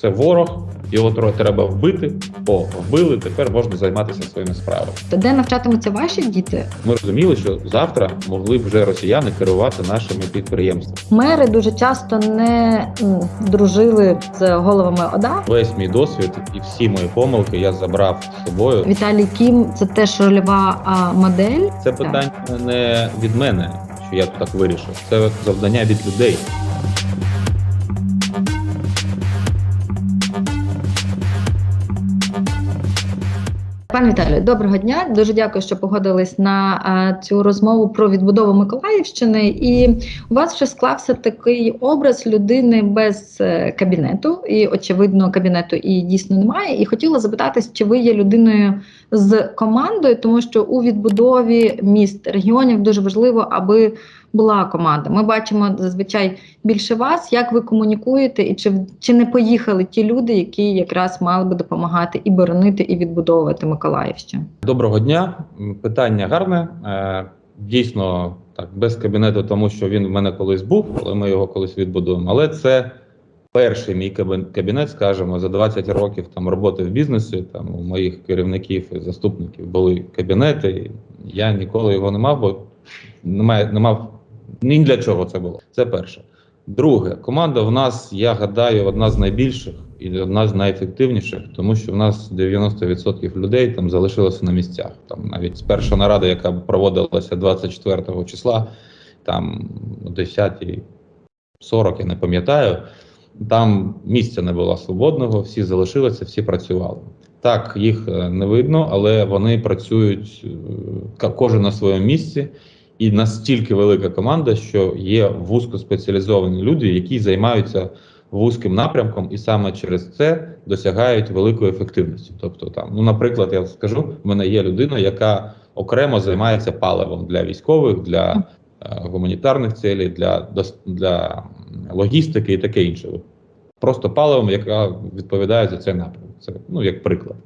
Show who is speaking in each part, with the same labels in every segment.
Speaker 1: Це ворог, його трохи треба вбити. О, вбили, тепер можна займатися своїми справами.
Speaker 2: То де навчатимуться ваші діти?
Speaker 1: Ми розуміли, що завтра могли б вже росіяни керувати нашими підприємствами.
Speaker 2: Мери дуже часто не м, дружили з головами ОДА.
Speaker 1: Весь мій досвід і всі мої помилки я забрав з собою.
Speaker 2: Віталій Кім це теж рольова а, модель.
Speaker 1: Це питання не від мене, що я так вирішив. Це завдання від людей.
Speaker 2: Пане Віталію, доброго дня. Дуже дякую, що погодились на а, цю розмову про відбудову Миколаївщини. І у вас вже склався такий образ людини без е, кабінету, і очевидно, кабінету і дійсно немає. І хотіла запитатись, чи ви є людиною з командою, тому що у відбудові міст регіонів дуже важливо, аби була команда. Ми бачимо зазвичай більше вас, як ви комунікуєте, і чи, чи не поїхали ті люди, які якраз мали би допомагати і боронити, і відбудовувати Миколаївщину.
Speaker 1: Доброго дня. Питання гарне. Е, Дійсно, так, без кабінету, тому що він в мене колись був, але ми його колись відбудуємо. Але це перший мій кабін- кабінет, скажімо, за 20 років там роботи в бізнесі. Там у моїх керівників і заступників були кабінети. і Я ніколи його не мав, бо не мав ні для чого це було. Це перше. Друге, команда в нас, я гадаю, одна з найбільших і одна з найефективніших, тому що в нас 90% людей там залишилося на місцях. Там навіть перша нарада, яка проводилася 24 числа, там о 10.40, я не пам'ятаю, там місця не було свободного, всі залишилися, всі працювали. Так, їх е, не видно, але вони працюють е, кожен на своєму місці. І настільки велика команда, що є вузькоспеціалізовані люди, які займаються вузьким напрямком, і саме через це досягають великої ефективності. Тобто, там, ну, наприклад, я скажу, в мене є людина, яка окремо займається паливом для військових, для е, гуманітарних цілей, для, для логістики і таке інше. Просто паливом, яка відповідає за цей напрямок. Це ну як приклад.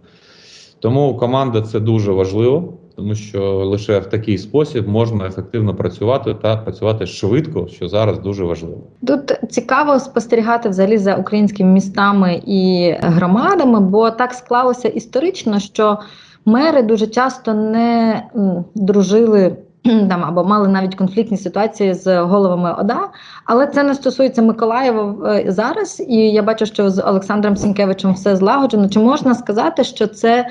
Speaker 1: Тому команда це дуже важливо, тому що лише в такий спосіб можна ефективно працювати та працювати швидко, що зараз дуже важливо.
Speaker 2: Тут цікаво спостерігати взагалі за українськими містами і громадами, бо так склалося історично, що мери дуже часто не дружили. Там або мали навіть конфліктні ситуації з головами ОДА, але це не стосується Миколаєва е, зараз. І я бачу, що з Олександром Сінкевичем все злагоджено. Чи можна сказати, що це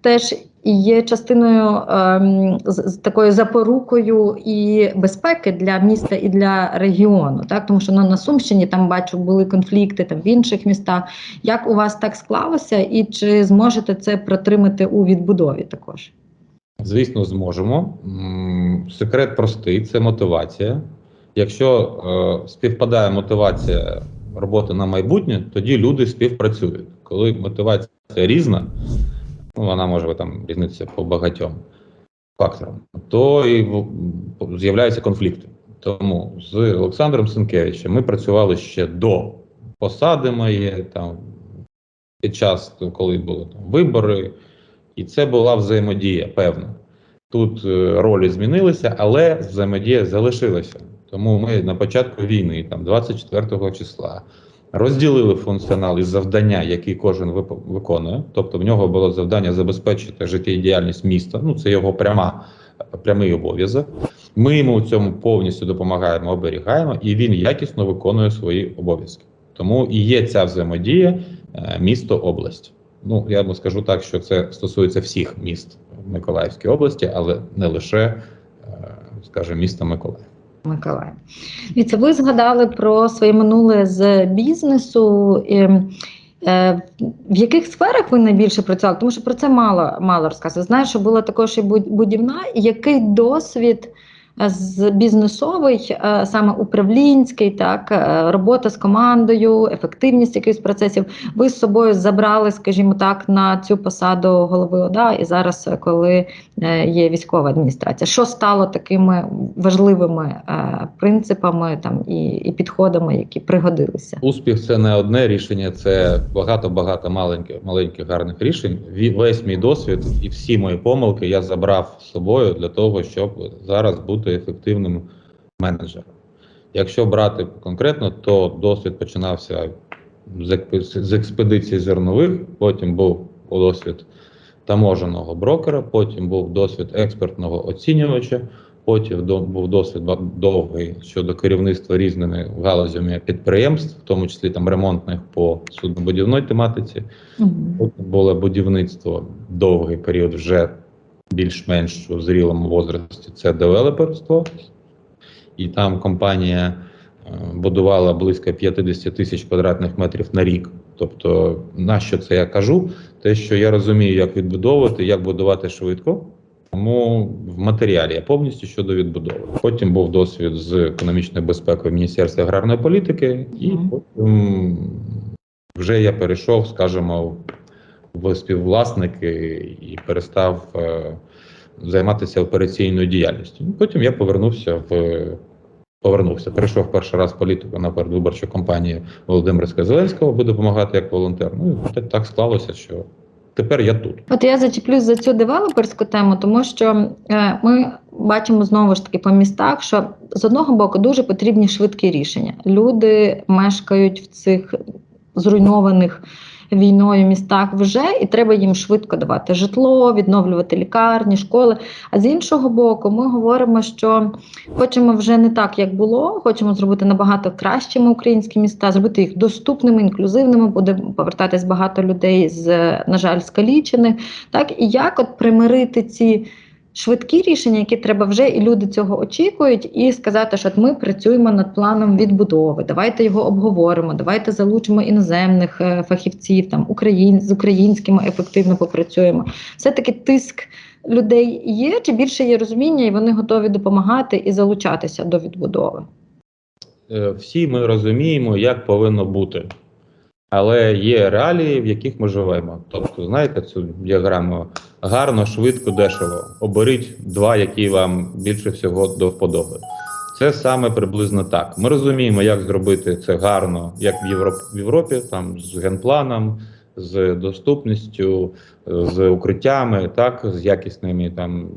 Speaker 2: теж і є частиною ем, з, з такою запорукою і безпеки для міста і для регіону, так тому що ну, на Сумщині там бачу були конфлікти там в інших містах. Як у вас так склалося, і чи зможете це протримати у відбудові також?
Speaker 1: Звісно, зможемо. Секрет простий це мотивація. Якщо е, співпадає мотивація роботи на майбутнє, тоді люди співпрацюють. Коли мотивація різна, ну вона може там різнитися по багатьом факторам, то і з'являються конфлікти. Тому з Олександром Сенкевичем ми працювали ще до посади моєї, там під час, коли були там вибори, і це була взаємодія, певна. Тут е, ролі змінилися, але взаємодія залишилася. Тому ми на початку війни, там 24 числа, розділили функціонал і завдання, які кожен виконує. Тобто в нього було завдання забезпечити життєдіяльність міста. Ну це його пряма, прямий обов'язок. Ми йому в цьому повністю допомагаємо, оберігаємо, і він якісно виконує свої обов'язки. Тому і є ця взаємодія е, місто область. Ну я вам скажу так, що це стосується всіх міст в Миколаївській області, але не лише, е, скажімо, міста Миколаїв.
Speaker 2: Миколаїв. Віце, ви згадали про своє минуле з бізнесу. Е, е, в яких сферах ви найбільше працювали? Тому що про це мало мало розказувати. Знаю, що була також і буд- будівна. Який досвід з бізнесовий, е, саме управлінський, так, е, робота з командою, ефективність якихось процесів, ви з собою забрали, скажімо так, на цю посаду голови ОДА, і зараз, е, коли є військова адміністрація. Що стало такими важливими принципами там і, і підходами, які пригодилися?
Speaker 1: Успіх це не одне рішення, це багато-багато маленьких, маленьких гарних рішень. Весь мій досвід і всі мої помилки я забрав з собою для того, щоб зараз бути ефективним менеджером. Якщо брати конкретно, то досвід починався з експедиції зернових, потім був досвід таможеного брокера, потім був досвід експертного оцінювача, потім був досвід довгий щодо керівництва різними галузями підприємств, в тому числі там ремонтних по суднобудівної тематиці. Потім було будівництво довгий період вже більш-менш у зрілому возрасті. Це девелоперство. І там компанія е, будувала близько 50 тисяч квадратних метрів на рік. Тобто, на що це я кажу? Те, що я розумію, як відбудовувати, як будувати швидко. Тому в матеріалі я повністю щодо відбудови. Потім був досвід з економічною безпекою в Міністерстві аграрної політики, і потім вже я перейшов, скажімо, в співвласники і перестав е, займатися операційною діяльністю. Потім я повернувся в повернувся. Перейшов перший раз політику на передвиборчу кампанію Володимира Зеленського, аби допомагати як волонтер. Ну і так склалося, що тепер я тут.
Speaker 2: От я зачеплюсь за цю девелоперську тему, тому що е, ми бачимо знову ж таки по містах, що з одного боку дуже потрібні швидкі рішення. Люди мешкають в цих зруйнованих війною містах вже, і треба їм швидко давати житло, відновлювати лікарні, школи. А з іншого боку, ми говоримо, що хочемо вже не так, як було, хочемо зробити набагато кращими українські міста, зробити їх доступними, інклюзивними. Буде повертатись багато людей з, на жаль, скалічених. Так і як от примирити ці швидкі рішення, які треба вже, і люди цього очікують, і сказати, що ми працюємо над планом відбудови. Давайте його обговоримо, давайте залучимо іноземних е, фахівців, там україн з українськими ефективно попрацюємо. Все таки тиск. Людей є чи більше є розуміння, і вони готові допомагати і залучатися до відбудови.
Speaker 1: Е, Всі ми розуміємо, як повинно бути. Але є реалії, в яких ми живемо. Тобто, знаєте цю діаграму гарно, швидко, дешево. Оберіть два, які вам більше всього до вподоби. Це саме приблизно так. Ми розуміємо, як зробити це гарно, як в Європі, в Європі там з генпланом, з доступністю, з укриттями, так, з якісними там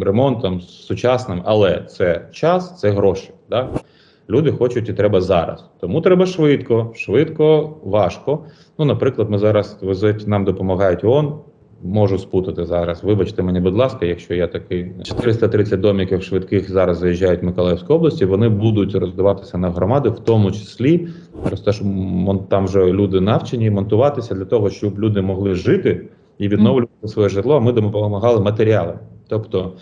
Speaker 1: ремонтом, з сучасним. Але це час, це гроші. Так? Люди хочуть і треба зараз. Тому треба швидко, швидко, важко. Ну, наприклад, ми зараз везуть, нам допомагають ООН. Можу спутати зараз. Вибачте мені, будь ласка, якщо я такий 430 домиків швидких зараз заїжджають в Миколаївську область, і вони будуть роздаватися на громади, в тому числі розташ... там вже люди навчені монтуватися для того, щоб люди могли жити і відновлювати своє житло. Ми допомагали матеріалами. Тобто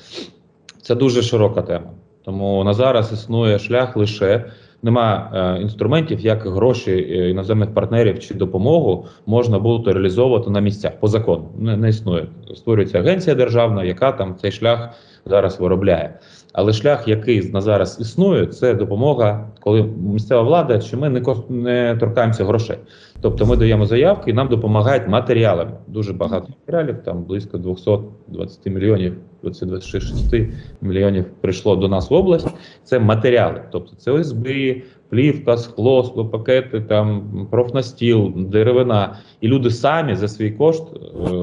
Speaker 1: це дуже широка тема. Тому на зараз існує шлях лише нема е, інструментів, як гроші е, іноземних партнерів чи допомогу можна буде реалізовувати на місцях по закону. Не, не існує. Створюється агенція державна, яка там цей шлях зараз виробляє. Але шлях, який на зараз існує, це допомога, коли місцева влада, чи ми не не торкаємося грошей. Тобто ми даємо заявки і нам допомагають матеріалами. Дуже багато матеріалів, там близько 220 мільйонів, 226 мільйонів прийшло до нас в область. Це матеріали, тобто це ОСБ, плівка, скло, склопакети, там профнастіл, деревина. І люди самі за свій кошт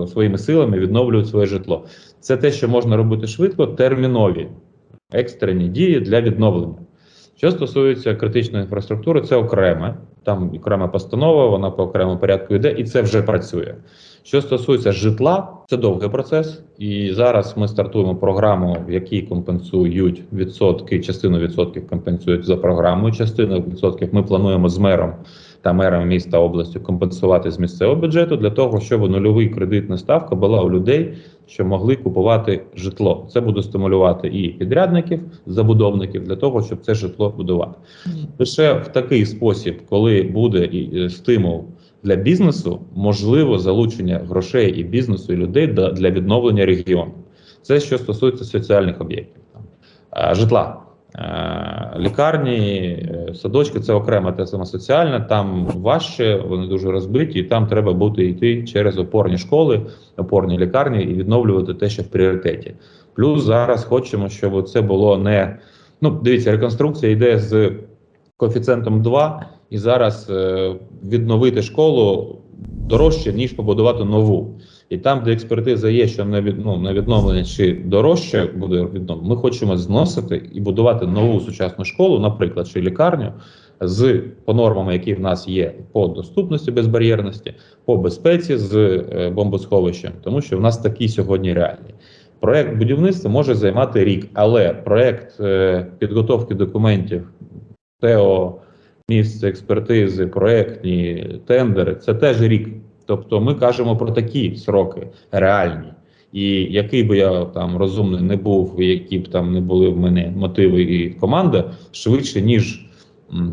Speaker 1: е, своїми силами відновлюють своє житло. Це те, що можна робити швидко, термінові екстрені дії для відновлення. Що стосується критичної інфраструктури, це окреме. Там окрема постанова, вона по окремому порядку йде, і це вже працює. Що стосується житла, це довгий процес. І зараз ми стартуємо програму, в якій компенсують відсотки, частину відсотків компенсують за програмою. Частину відсотків ми плануємо з мером та мерами міста області компенсувати з місцевого бюджету для того, щоб нульовий кредитна ставка була у людей, що могли купувати житло. Це буде стимулювати і підрядників, забудовників для того, щоб це житло будувати. Лише в такий спосіб, коли буде і е, стимул для бізнесу, можливо залучення грошей і бізнесу і людей для відновлення регіону. Це що стосується соціальних об'єктів, житла. Е, Лікарні, е, садочки це окрема тема соціальна, там важче, вони дуже розбиті, і там треба бути йти через опорні школи, опорні лікарні і відновлювати те, що в пріоритеті. Плюс зараз хочемо, щоб це було не ну дивіться, реконструкція йде з коефіцієнтом 2, і зараз е, відновити школу дорожче, ніж побудувати нову. І там, де експертиза є, що на від, ну, на відновлення чи дорожче буде відновлення, ми хочемо зносити і будувати нову сучасну школу, наприклад, чи лікарню з по нормам, які в нас є по доступності безбар'єрності, по безпеці з е, бомбосховищем, тому що в нас такі сьогодні реальні. Проект будівництва може займати рік, але проект е, підготовки документів, ТЕО, місце експертизи, проектні тендери це теж рік. Тобто ми кажемо про такі сроки реальні. І який би я там розумний не був, і які б там не були в мене мотиви і команда, швидше ніж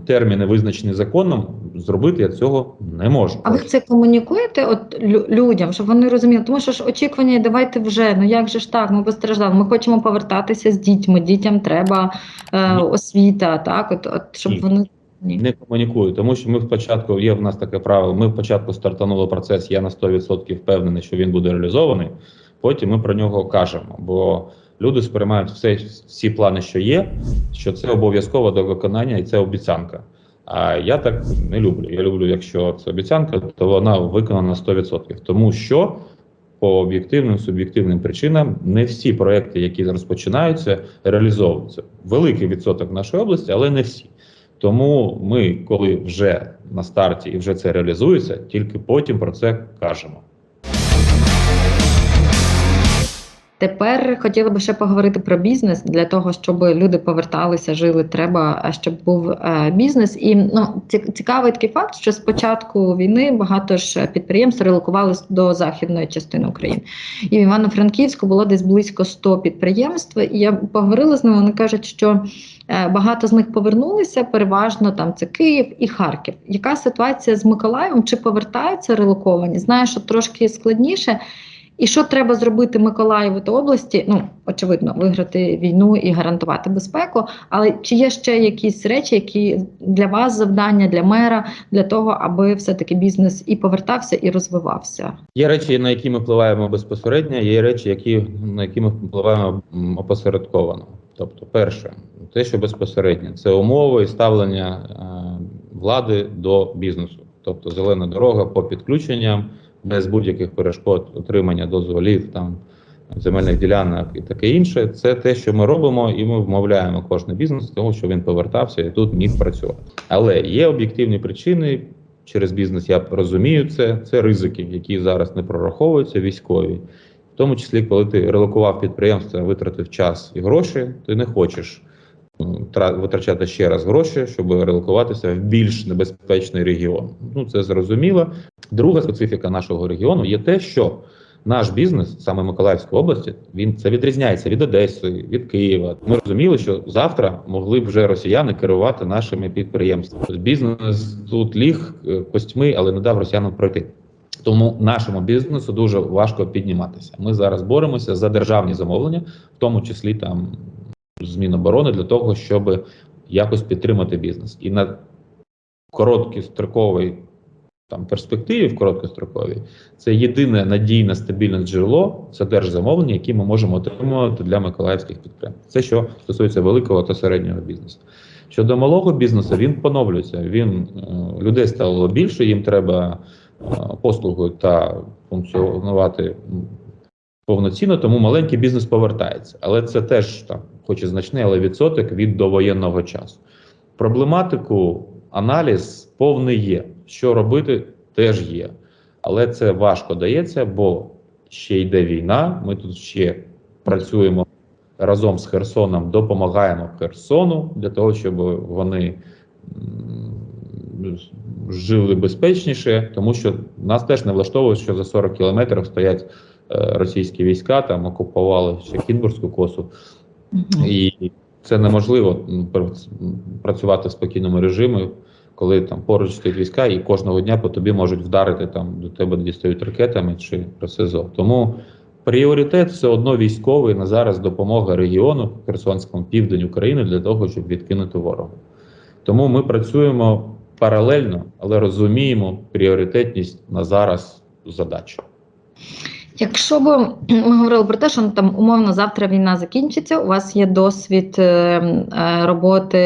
Speaker 1: терміни визначені законом, зробити я цього не можу.
Speaker 2: А ви це комунікуєте от людям, щоб вони розуміли? Тому що ж очікування, давайте вже. Ну як же ж так? Ми постраждали. Ми хочемо повертатися з дітьми. Дітям треба е, освіта, так от, от щоб
Speaker 1: Ні.
Speaker 2: вони.
Speaker 1: Не комунікую, тому що ми спочатку є в нас таке правило. Ми спочатку стартанули процес. Я на 100% впевнений, що він буде реалізований. Потім ми про нього кажемо. Бо люди сприймають все, всі плани, що є, що це обов'язково до виконання, і це обіцянка. А я так не люблю. Я люблю, якщо це обіцянка, то вона виконана на 100%. Тому що по об'єктивним суб'єктивним причинам не всі проекти, які розпочинаються, реалізовуються. Великий відсоток нашої області, але не всі. Тому ми, коли вже на старті і вже це реалізується, тільки потім про це кажемо.
Speaker 2: Тепер хотіла би ще поговорити про бізнес для того, щоб люди поверталися, жили. Треба, щоб був е, бізнес. І ну цікавий такий факт, що з початку війни багато ж підприємств релокувалися до західної частини України. І в Івано-Франківську було десь близько 100 підприємств. І я поговорила з ними. Вони кажуть, що е, багато з них повернулися. Переважно там це Київ і Харків. Яка ситуація з Миколаєвом? Чи повертаються релоковані? Знаю, що трошки складніше. І що треба зробити Миколаєву та області? Ну, очевидно, виграти війну і гарантувати безпеку. Але чи є ще якісь речі, які для вас завдання, для мера, для того, аби все-таки бізнес і повертався, і розвивався?
Speaker 1: Є речі, на які ми впливаємо безпосередньо, є речі, які, на які ми впливаємо опосередковано. Тобто, перше, те, що безпосередньо, це умови і ставлення е, влади до бізнесу, тобто зелена дорога по підключенням, без будь-яких перешкод отримання дозволів, там земельних ділянок і таке інше. Це те, що ми робимо, і ми вмовляємо кожний бізнес, того, що він повертався і тут міг працювати. Але є об'єктивні причини. Через бізнес я розумію це. Це ризики, які зараз не прораховуються військові. В тому числі, коли ти релокував підприємство, витратив час і гроші, ти не хочеш витрачати ще раз гроші, щоб релокуватися в більш небезпечний регіон. Ну це зрозуміло. Друга специфіка нашого регіону є те, що наш бізнес, саме Миколаївської області, він це відрізняється від Одеси, від Києва. Ми розуміли, що завтра могли б вже росіяни керувати нашими підприємствами. Тобто Бізнес тут ліг е, костьми, але не дав росіянам пройти. Тому нашому бізнесу дуже важко підніматися. Ми зараз боремося за державні замовлення, в тому числі там з Міноборони, для того, щоб якось підтримати бізнес. І на короткостроковій там перспективі, в короткостроковій, це єдине надійне стабільне джерело, це держзамовлення, які ми можемо отримувати для миколаївських підприємств. Це що стосується великого та середнього бізнесу. Щодо малого бізнесу, він поновлюється. Він е, людей стало більше, їм треба е, послугою та функціонувати повноцінно, тому маленький бізнес повертається. Але це теж там, хоч і значний, але відсоток від довоєнного часу. Проблематику, аналіз повний є. Що робити, теж є. Але це важко дається, бо ще йде війна. Ми тут ще працюємо разом з Херсоном, допомагаємо Херсону для того, щоб вони жили безпечніше, тому що нас теж не влаштовує, що за 40 кілометрів стоять е, російські війська, там окупували ще Кінбурзьку косу. І це неможливо працювати в спокійному режимі, коли там поруч стоять війська, і кожного дня по тобі можуть вдарити там до тебе дістають ракетами чи РСЗО. Тому пріоритет все одно військовий на зараз допомога регіону Херсонському південь України для того, щоб відкинути ворога. Тому ми працюємо паралельно, але розуміємо пріоритетність на зараз задачі.
Speaker 2: Якщо б ми говорили про те, що ну, там умовно завтра війна закінчиться, у вас є досвід е, е, роботи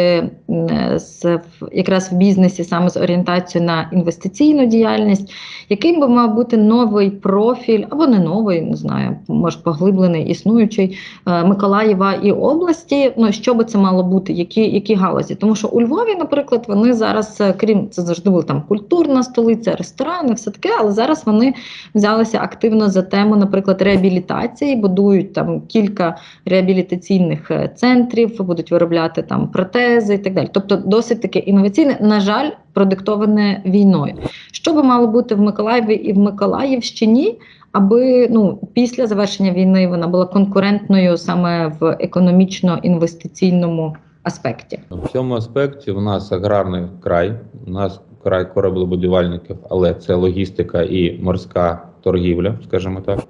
Speaker 2: е, з якраз в бізнесі саме з орієнтацією на інвестиційну діяльність, який би мав бути новий профіль або не новий, не знаю, може поглиблений, існуючий Миколаєва і області. Ну що би це мало бути? Які, які галузі? Тому що у Львові, наприклад, вони зараз, крім це завжди була там культурна столиця, ресторани, все таке, але зараз вони взялися активно за тему, наприклад, реабілітації, будують там кілька реабілітаційних е, центрів, будуть виробляти там протези і так далі. Тобто, досить таке інноваційне, на жаль, продиктоване війною. Що би мало бути в Миколаєві і в Миколаївщині, аби ну після завершення війни вона була конкурентною саме в економічно-інвестиційному аспекті.
Speaker 1: В цьому аспекті у нас аграрний край, у нас край кораблебудівельників, але це логістика і морська торгівля, скажімо так.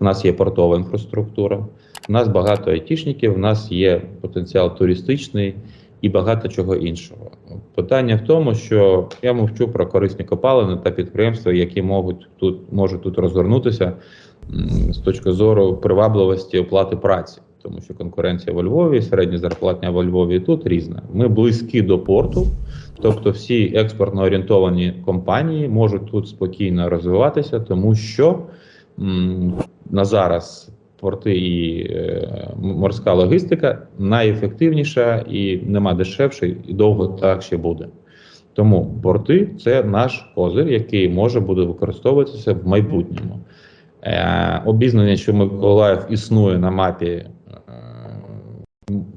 Speaker 1: У нас є портова інфраструктура, у нас багато айтішників, у нас є потенціал туристичний і багато чого іншого. Питання в тому, що я мовчу про корисні копалини та підприємства, які можуть тут можуть тут розгорнутися з точки зору привабливості оплати праці, тому що конкуренція во Львові, середня зарплатня во Львові тут різна. Ми близькі до порту, тобто всі експортно орієнтовані компанії можуть тут спокійно розвиватися, тому що м, на зараз порти і е, морська логістика найефективніша і нема дешевше, і довго так ще буде. Тому порти це наш козир, який може буде використовуватися в майбутньому. Е, обізнання, що Миколаїв існує на мапі е,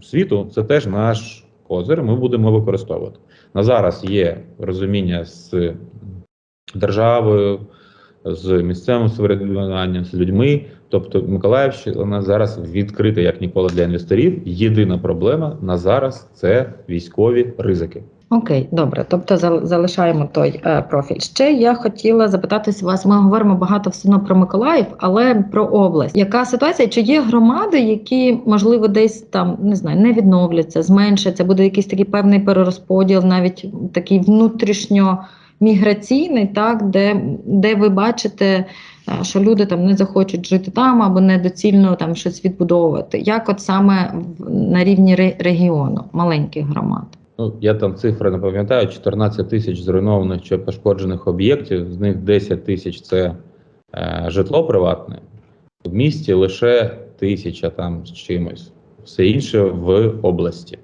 Speaker 1: світу, це теж наш козир. Ми будемо використовувати. На зараз є розуміння з державою, з місцевим самоврядуванням, з людьми. Тобто Миколаївщина зараз відкрита як ніколи для інвесторів. Єдина проблема на зараз це військові ризики.
Speaker 2: Окей, добре. Тобто зал- залишаємо той е, профіль. Ще я хотіла запитатись вас. Ми говоримо багато все одно про Миколаїв, але про область. Яка ситуація? Чи є громади, які можливо десь там не знаю, не відновляться, зменшаться? Буде якийсь такий певний перерозподіл, навіть такий внутрішньо міграційний, так де, де ви бачите, е, що люди там не захочуть жити там або недоцільно там щось відбудовувати. Як от саме на рівні ре- регіону маленьких громад?
Speaker 1: Ну, я там цифри не пам'ятаю, 14 тисяч зруйнованих чи пошкоджених об'єктів, з них 10 тисяч це е, житло приватне. В місті лише тисяча там з чимось, все інше в області.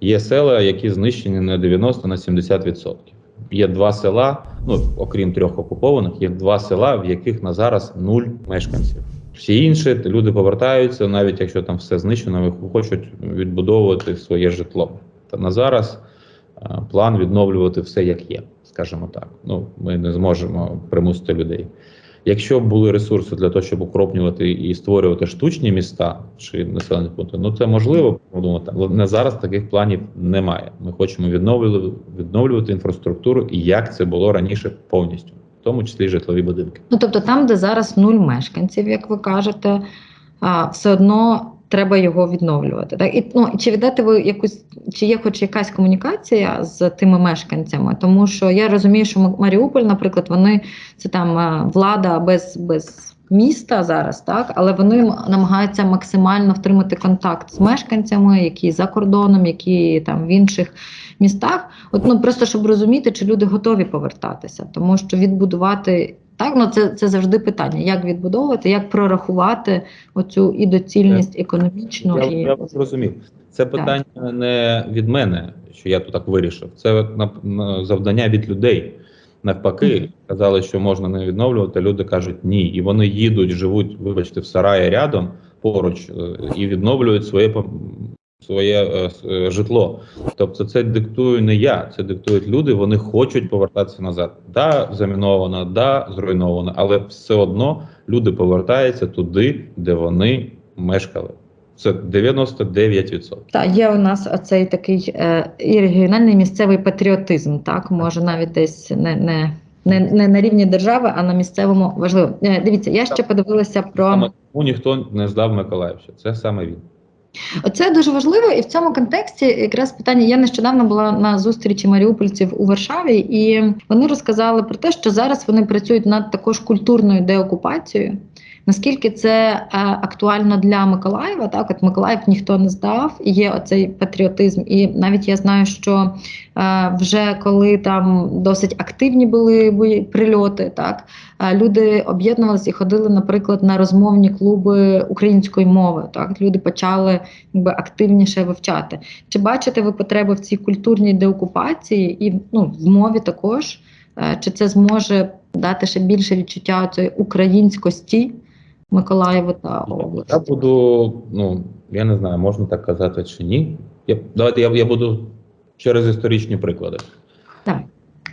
Speaker 1: Є села, які знищені на 90 на 70%. Є два села, ну окрім трьох окупованих, є два села, в яких на зараз нуль мешканців. Всі інші люди повертаються, навіть якщо там все знищено, вони хочуть відбудовувати своє житло. Та на зараз е, план відновлювати все як є, скажімо так. Ну, ми не зможемо примусити людей. Якщо б були ресурси для того, щоб укропнювати і створювати штучні міста чи населені пункти, ну це можливо подумати, але на зараз таких планів немає. Ми хочемо відновлювати, відновлювати інфраструктуру і як це було раніше повністю, в тому числі житлові будинки.
Speaker 2: Ну тобто там, де зараз нуль мешканців, як ви кажете, все одно треба його відновлювати. Так? І, ну, чи віддати ви якусь, чи є хоч якась комунікація з тими мешканцями? Тому що я розумію, що Маріуполь, наприклад, вони це там е, влада без, без міста зараз, так, але вони намагаються максимально втримати контакт з мешканцями, які за кордоном, які там в інших містах. От ну просто щоб розуміти, чи люди готові повертатися, тому що відбудувати так, ну це, це завжди питання: як відбудовувати, як прорахувати оцю і доцільність економічну
Speaker 1: Я,
Speaker 2: і
Speaker 1: я вас зрозумів. Це питання не від мене, що я тут так вирішив. Це завдання від людей. Навпаки, казали, що можна не відновлювати. Люди кажуть ні. І вони їдуть, живуть, вибачте, в сараї рядом поруч е, і відновлюють своє своє е, е, житло. Тобто, це диктую не я, це диктують люди. Вони хочуть повертатися назад. Да, заміновано, да, зруйновано, але все одно люди повертаються туди, де вони мешкали. Це 99%.
Speaker 2: Так, є у нас оцей такий е, і регіональний місцевий патріотизм, так може навіть десь не, не, не, не на рівні держави, а на місцевому важливо. Е, дивіться, я ще подивилася про
Speaker 1: Саме ніхто не здав Миколаївщину. Це саме він.
Speaker 2: Це дуже важливо, і в цьому контексті якраз питання. Я нещодавно була на зустрічі маріупольців у Варшаві, і вони розказали про те, що зараз вони працюють над також культурною деокупацією. Наскільки це е, актуально для Миколаєва? Так, от Миколаїв ніхто не здав, і є оцей патріотизм. І навіть я знаю, що е, вже коли там досить активні були прильоти, так люди об'єднувалися і ходили, наприклад, на розмовні клуби української мови. Так, люди почали якби активніше вивчати. Чи бачите ви потребу в цій культурній деокупації і ну, в мові також? Е, Чи це зможе дати ще більше відчуття цієї українськості Миколаєву та області?
Speaker 1: Я буду, ну я не знаю, можна так казати чи ні. Я, давайте я, я буду через історичні приклади.
Speaker 2: Так.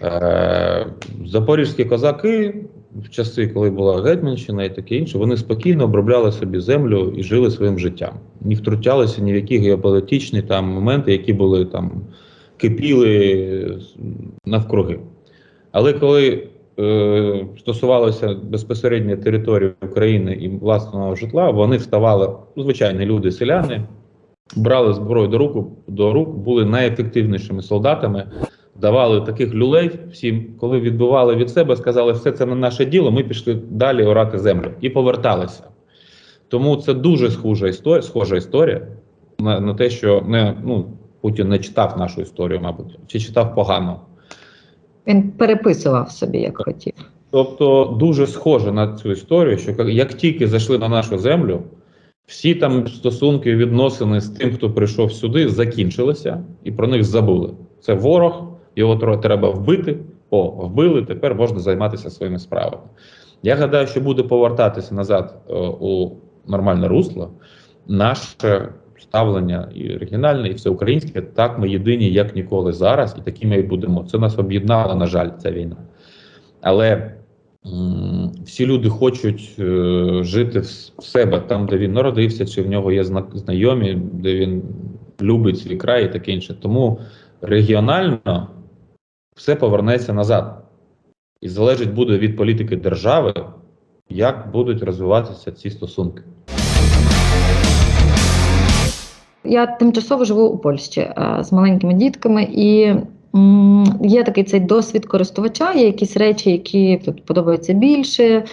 Speaker 1: Е, запорізькі козаки в часи, коли була Гетьманщина і таке інше, вони спокійно обробляли собі землю і жили своїм життям. Не втручалися ні в які геополітичні там моменти, які були там кипіли навкруги. Але коли е, стосувалося безпосередньо території України і власного житла, вони вставали, ну, звичайні люди, селяни, брали зброю до рук, до рук, були найефективнішими солдатами, давали таких люлей всім, коли відбивали від себе, сказали, все це не наше діло, ми пішли далі орати землю і поверталися. Тому це дуже схожа історія, схожа історія на, на те, що не, ну, Путін не читав нашу історію, мабуть, чи читав погано.
Speaker 2: Він переписував собі, як хотів.
Speaker 1: Тобто дуже схоже на цю історію, що як- як тільки зайшли на нашу землю, всі там стосунки, відносини з тим, хто прийшов сюди, закінчилися і про них забули. Це ворог, його треба вбити. О, вбили, тепер можна займатися своїми справами. Я гадаю, що буде повертатися назад е, у нормальне русло. Наше ставлення і регіональне, і всеукраїнське, так ми єдині, як ніколи зараз, і такими і будемо. Це нас об'єднала, на жаль, ця війна. Але м, всі люди хочуть е, жити в, в себе там, де він народився, чи в нього є зна- знайомі, де він любить свій край і таке інше. Тому регіонально все повернеться назад. І залежить буде від політики держави, як будуть розвиватися ці стосунки.
Speaker 2: Я тимчасово живу у Польщі е, з маленькими дітками, і є такий цей досвід користувача, є якісь речі, які тут подобаються більше,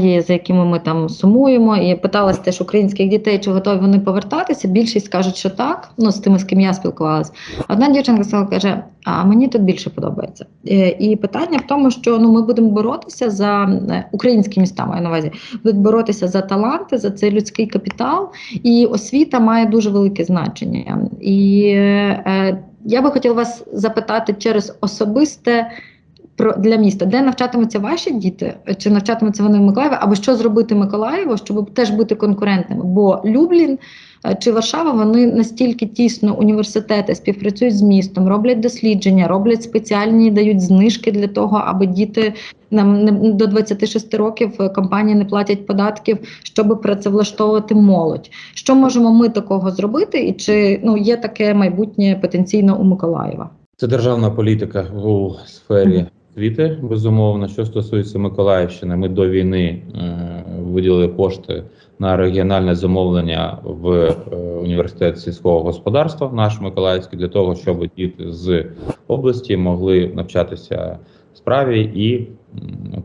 Speaker 2: є за якими ми там сумуємо. І питалась теж українських дітей, чи готові вони повертатися. Більшість кажуть, що так. Ну з тими, з ким я спілкувалася. Одна дівчинка сказала, каже: А мені тут більше подобається. Е, І питання в тому, що ну ми будемо боротися за е, українські міста, маю на увазі, будуть боротися за таланти, за цей людський капітал. І освіта має дуже велике значення. І е, я би хотіла вас запитати через особисте про для міста, де навчатимуться ваші діти, чи навчатимуться вони в Миколаєві, або що зробити Миколаєву, щоб теж бути конкурентними? Бо Люблін е, чи Варшава вони настільки тісно університети співпрацюють з містом, роблять дослідження, роблять спеціальні, дають знижки для того, аби діти нам не до 26 років е, компанії не платять податків, щоб працевлаштовувати молодь. Що можемо ми такого зробити, і чи ну є таке майбутнє потенційно у Миколаєва?
Speaker 1: Це державна політика у сфері освіти, безумовно. Що стосується Миколаївщини, ми до війни е, виділили кошти на регіональне замовлення в е, університет сільського господарства, наш Миколаївський, для того, щоб діти з області могли навчатися справі і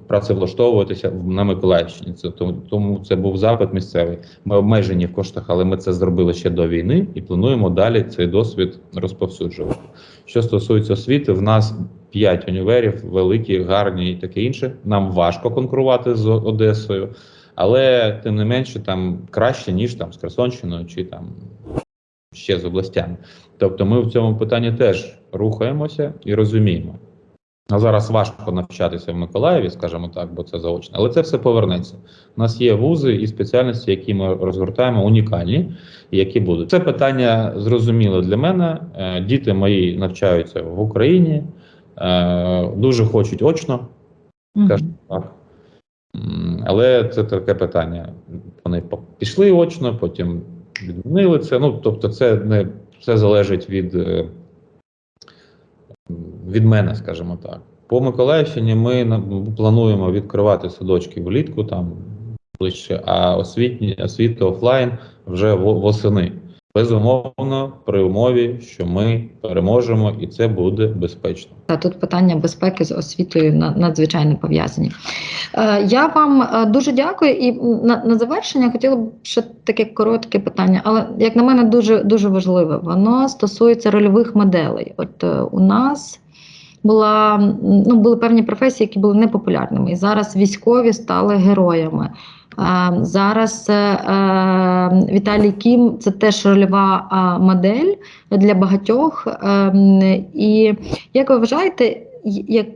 Speaker 1: працевлаштовуватися на Миколаївщині. Це тому це був запит місцевий. Ми обмежені в коштах, але ми це зробили ще до війни і плануємо далі цей досвід розповсюджувати. Що стосується освіти, в нас п'ять універів, великі, гарні і таке інше. Нам важко конкурувати з Одесою, але тим не менше там краще, ніж там з Херсонщиною чи там ще з областями. Тобто ми в цьому питанні теж рухаємося і розуміємо. А зараз важко навчатися в Миколаєві, скажімо так, бо це заочно, але це все повернеться. У нас є вузи і спеціальності, які ми розгортаємо, унікальні, які будуть. Це питання зрозуміло для мене. Е, Діти мої навчаються в Україні, е, дуже хочуть очно, скажімо так. Але це таке питання. Вони пішли очно, потім відмінили це. Ну, тобто, це не все залежить від, е, від мене, скажімо так. По Миколаївщині ми плануємо відкривати садочки влітку, там ближче, а освітні, освіти офлайн вже восени. Безумовно, при умові, що ми переможемо, і це буде безпечно.
Speaker 2: Та тут питання безпеки з освітою на- надзвичайно пов'язані. Е, Я вам е, дуже дякую. І на, на завершення хотіла б ще таке коротке питання, але як на мене, дуже дуже важливе. Воно стосується рольових моделей. От е, у нас була ну, були певні професії, які були непопулярними. І зараз військові стали героями. Зараз е, Віталій Кім це теж рольова модель для багатьох. Ем, І як ви вважаєте, як,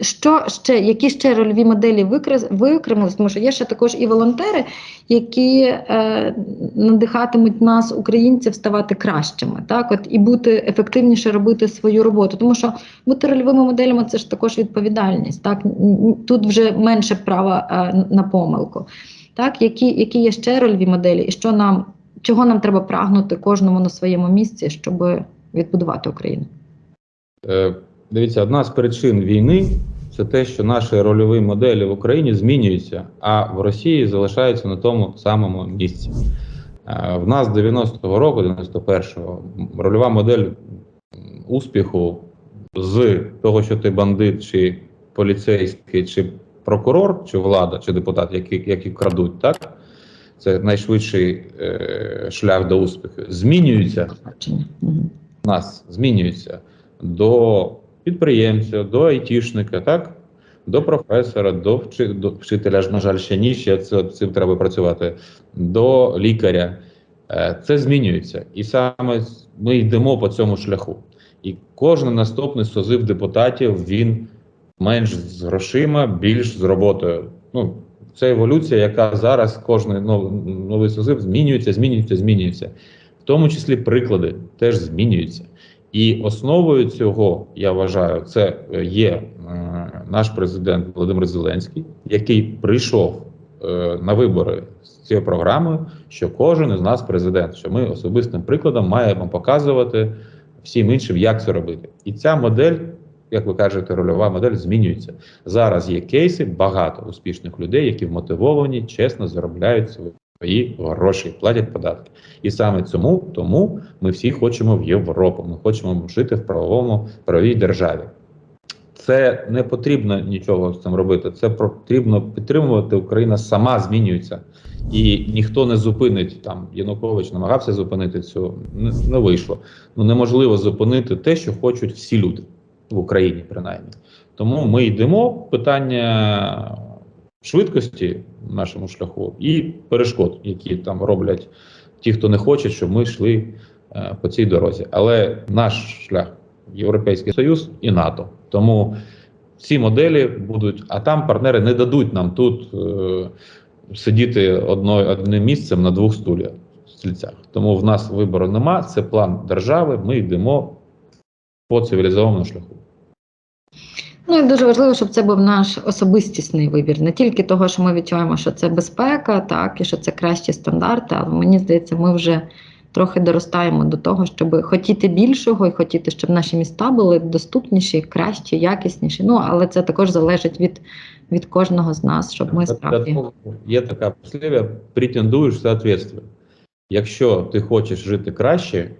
Speaker 2: що ще, які ще рольові моделі виокремились? Тому що є ще також і волонтери, які е, надихатимуть нас, українців, ставати кращими, так от і бути ефективніше робити свою роботу. Тому що бути рольовими моделями це ж також відповідальність. Так тут вже менше права е, на помилку. Так, які, які є ще рольові моделі, і що нам чого нам треба прагнути кожному на своєму місці, щоб відбудувати Україну?
Speaker 1: Е, Дивіться, одна з причин війни це те, що наші рольові моделі в Україні змінюються, а в Росії залишаються на тому самому місці. Е, В нас 90-го року, 91-го, рольова модель успіху з того, що ти бандит, чи поліцейський, чи прокурор, чи влада, чи депутат, які, які крадуть, так? Це найшвидший е, шлях до успіху. Змінюється нас змінюється до підприємця, до айтішника, так? До професора, до, вчи, до вчителя, ж, на жаль, ще ні, ще цим треба працювати, до лікаря. Е, Це змінюється. І саме ми йдемо по цьому шляху. І кожен наступний созив депутатів він менш з грошима, більш з роботою. Ну, це еволюція, яка зараз кожен нов- новий созив змінюється, змінюється, змінюється. В тому числі приклади теж змінюються. І основою цього, я вважаю, це е, є е, наш президент Володимир Зеленський, який прийшов е, на вибори з цією програмою, що кожен із нас президент, що ми особистим прикладом маємо показувати всім іншим, як це робити. І ця модель, як ви кажете, рольова модель змінюється. Зараз є кейси, багато успішних людей, які вмотивовані, чесно заробляють свої гроші, платять податки. І саме цьому тому ми всі хочемо в Європу. Ми хочемо жити в правовому правовій державі. Це не потрібно нічого з цим робити. Це потрібно підтримувати. Україна сама змінюється, і ніхто не зупинить там. Янукович намагався зупинити цю. Не, не вийшло. Ну неможливо зупинити те, що хочуть всі люди в Україні, принаймні. Тому ми йдемо питання швидкості в нашому шляху і перешкод, які там роблять ті, хто не хоче, щоб ми йшли е, по цій дорозі. Але наш шлях Європейський Союз і НАТО. Тому ці моделі будуть, а там партнери не дадуть нам тут е, сидіти одно, одним місцем на двох стульях стільцях. Тому в нас вибору нема. Це план держави. Ми йдемо по цивілізованому шляху.
Speaker 2: Ну і дуже важливо, щоб це був наш особистісний вибір, не тільки того, що ми відчуваємо, що це безпека, так і що це кращі стандарти. Але мені здається, ми вже трохи доростаємо до того, щоб хотіти більшого і хотіти, щоб наші міста були доступніші, кращі, якісніші. Ну але це також залежить від, від кожного з нас, щоб ми справді
Speaker 1: Є така послів'я, претендуєш соответствие. Якщо ти хочеш жити краще,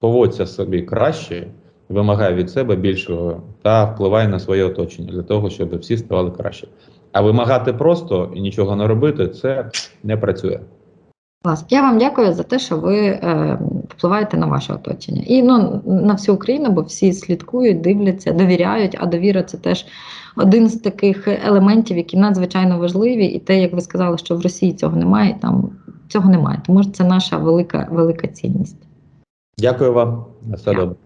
Speaker 1: поводься собі краще, вимагай від себе більшого та впливай на своє оточення для того, щоб всі ставали краще. А вимагати просто і нічого не робити, це не працює.
Speaker 2: Клас. Я вам дякую за те, що ви е, впливаєте на ваше оточення і ну, на всю Україну, бо всі слідкують, дивляться, довіряють. А довіра це теж один з таких елементів, які надзвичайно важливі. І те, як ви сказали, що в Росії цього немає, там цього немає. Тому що це наша велика велика цінність.
Speaker 1: Дякую вам. На все добре.